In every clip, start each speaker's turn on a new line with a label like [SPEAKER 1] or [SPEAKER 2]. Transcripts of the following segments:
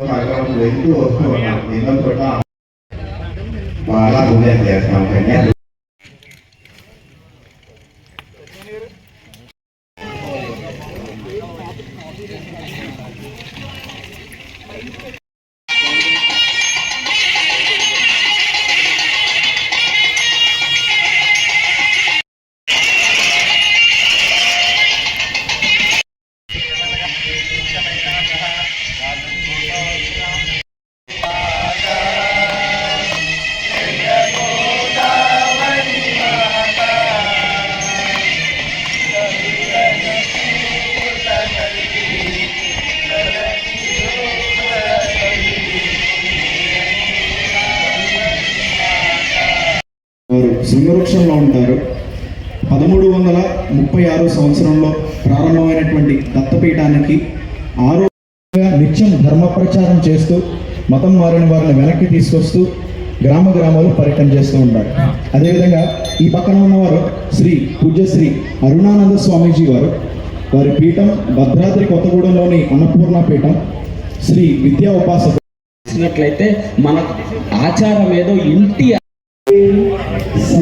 [SPEAKER 1] สมัยเราเรียนที่โอ้โหนี่มันก็ได้มาล่าคุณแม่แต่ทำแค่นี้
[SPEAKER 2] వారు సింహవృక్షంలో ఉంటారు. పదమూడు వందల ముప్పై ఆరు సంవత్సరంలో ప్రారంభమైనటువంటి దత్తపీఠానికి ఆరోగ్యంగా నిత్యం ధర్మ ప్రచారం చేస్తూ మతం మారిన వారిని వెనక్కి తీసుకొస్తూ గ్రామ గ్రామాలు పర్యటన చేస్తూ ఉంటారు. అదేవిధంగా ఈ పక్కన ఉన్నవారు శ్రీ పూజ్యశ్రీ అరుణానంద స్వామీజీ వారు వారి పీఠం భద్రాద్రి కొత్తగూడెంలోని అన్నపూర్ణ పీఠం శ్రీ విద్యా ఉపాసక
[SPEAKER 3] చేసినట్లయితే మన ఆచారం ఏదో ఇంటి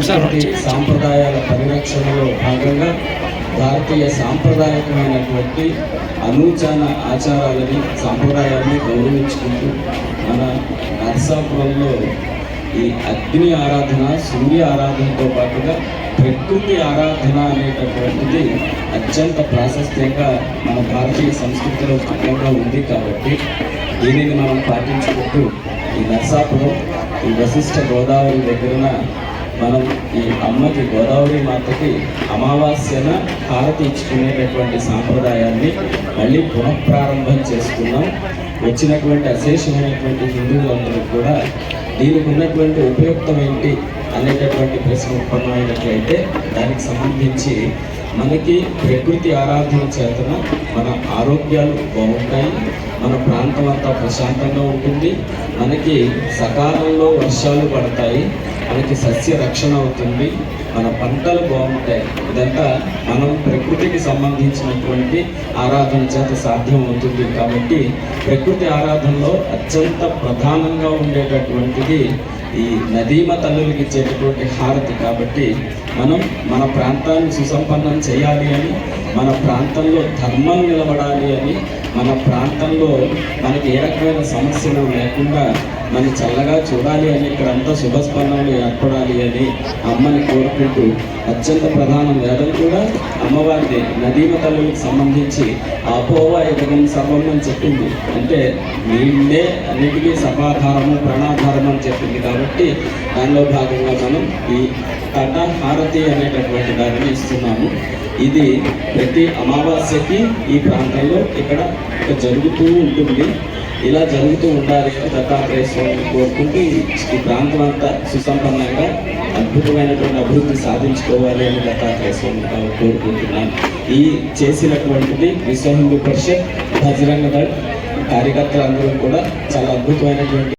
[SPEAKER 3] సంస్కృతి సాంప్రదాయాల పరిరక్షణలో భాగంగా భారతీయ సాంప్రదాయకమైనటువంటి అనూచాన ఆచారాలని సాంప్రదాయాన్ని గౌరవించుకుంటూ మన నరసాపురంలో ఈ అగ్ని ఆరాధన సూర్య ఆరాధనతో పాటుగా ప్రకృతి ఆరాధన అనేటటువంటిది అత్యంత ప్రాశస్త్యంగా మన భారతీయ సంస్కృతిలో భాగంగా ఉంది కాబట్టి దీనిని మనం పాటించుకుంటూ ఈ నరసాపురం ఈ వశిష్ఠ గోదావరి దగ్గరన మనం ఈ అమ్మకి గోదావరి మాతకి అమావాస్యన హారతి ఇచ్చుకునేటటువంటి సాంప్రదాయాన్ని మళ్ళీ పునఃప్రారంభం చేసుకున్నాం. వచ్చినటువంటి అశేషమైనటువంటి హిందువులందరూ కూడా దీనికి ఉన్నటువంటి ఉపయుక్తం ఏంటి అనేటటువంటి ప్రశ్న ఉత్పన్నమైనట్లయితే దానికి సంబంధించి మనకి ప్రకృతి ఆరాధన చేతన మన ఆరోగ్యాలు బాగుంటాయి. మన ప్రాంతం అంతా ప్రశాంతంగా ఉంటుంది. మనకి సకాలంలో వర్షాలు పడతాయి. మనకి సస్య రక్షణ అవుతుంది. మన పంటలు బాగుంటాయి. ఇదంతా మనం ప్రకృతికి సంబంధించినటువంటి ఆరాధన చేత సాధ్యం అవుతుంది. కాబట్టి ప్రకృతి ఆరాధనలో అత్యంత ప్రధానంగా ఉండేటటువంటిది ఈ నదీమ తల్లులకి ఇచ్చేటటువంటి హారతి. కాబట్టి మనం మన ప్రాంతాన్ని సుసంపన్నం చేయాలి అని మన ప్రాంతంలో ధర్మం నిలబడాలి అని మన ప్రాంతంలో మనకి ఏ రకమైన సమస్యలు లేకుండా మనం చల్లగా చూడాలి అని ఇక్కడంతా శుభస్పందనలు ఏర్పడాలి అని అమ్మని కోరుకుంటూ అత్యంత ప్రధాన వేదం కూడా అమ్మవారిని నదీమ తల్లులకు సంబంధించి అపోవ ఎదగం సర్వం అని చెప్పింది. అంటే నీళ్ళే అన్నిటికీ సర్వాధారము ప్రాణాధారం అని చెప్పింది కాబట్టి దానిలో భాగంగా మనం ఈ తట హారతి అనేటటువంటి దానిని ఇస్తున్నాము. ఇది ప్రతి అమావాస్యకి ఈ ప్రాంతంలో ఇక్కడ జరుగుతూ ఉంటుంది. ఇలా జరుగుతూ ఉండాలి అని దత్తాత్రేయ స్వామిని కోరుకుంటూ ఈ ప్రాంతం అంతా సుసంపన్నంగా అద్భుతమైనటువంటి అభివృద్ధి సాధించుకోవాలి అని దత్తాత్రేయ స్వామిని కోరుకుంటున్నాను ఈ చేసినటువంటిది విశ్వ హిందూ పరిషత్ బజరంగ దళ్ కార్యకర్తలు అందరూ కూడా చాలా అద్భుతమైనటువంటి